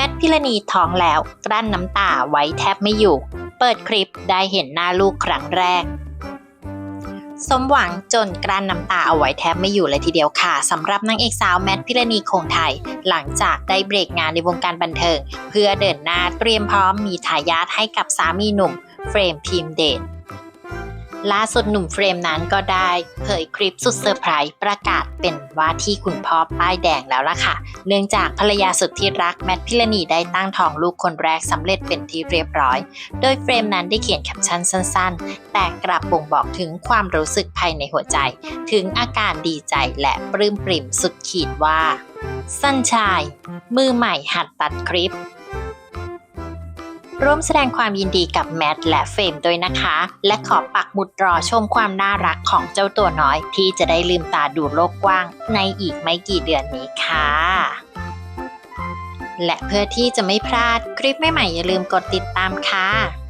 แมทพิรณีท้องแล้วกลั้นน้ำตาไว้แทบไม่อยู่ เปิดคลิปได้เห็นหน้าลูกครั้งแรก สมหวังจนกลั้นน้ำตาเอาไว้แทบไม่อยู่เลยทีเดียวค่ะสำหรับนางเอกสาวแมทพิรณีคงไทย หลังจากได้เบรกงานในวงการบันเทิง เพื่อเดินหน้าเตรียมพร้อมมีทายาทให้กับสามีหนุ่มเฟรมพิมเดช ล่าสุดหนุ่มเฟรมนั้นก็ได้เผยคลิปสุดเซอร์ไพรส์ประกาศเป็นว่าที่คุณพ่อป้ายแดงแล้วล่ะค่ะ เนื่องจากภรรยาสุดที่รักแมทพิรณีได้ตั้งท้องลูกคนแรกสำเร็จเป็นที่เรียบร้อย โดยเฟรมนั้นได้เขียนแคปชั่นสั้นๆ แต่กลับบ่งบอกถึงความรู้สึกภายในหัวใจ ถึงอาการดีใจและปลื้มปริ่มสุดขีดว่า สั้นชาย มือใหม่หัดตัดคลิป ร่วมแสดงความยินดีกับแมทและเฟรมด้วยนะคะ และขอปักหมุดรอชมความน่ารักของเจ้าตัวน้อย ที่จะได้ลืมตาดูโลกกว้าง ในอีกไม่กี่เดือนนี้ค่ะ และเพื่อที่จะไม่พลาดคลิปใหม่ๆอย่าลืมกดติดตามค่ะ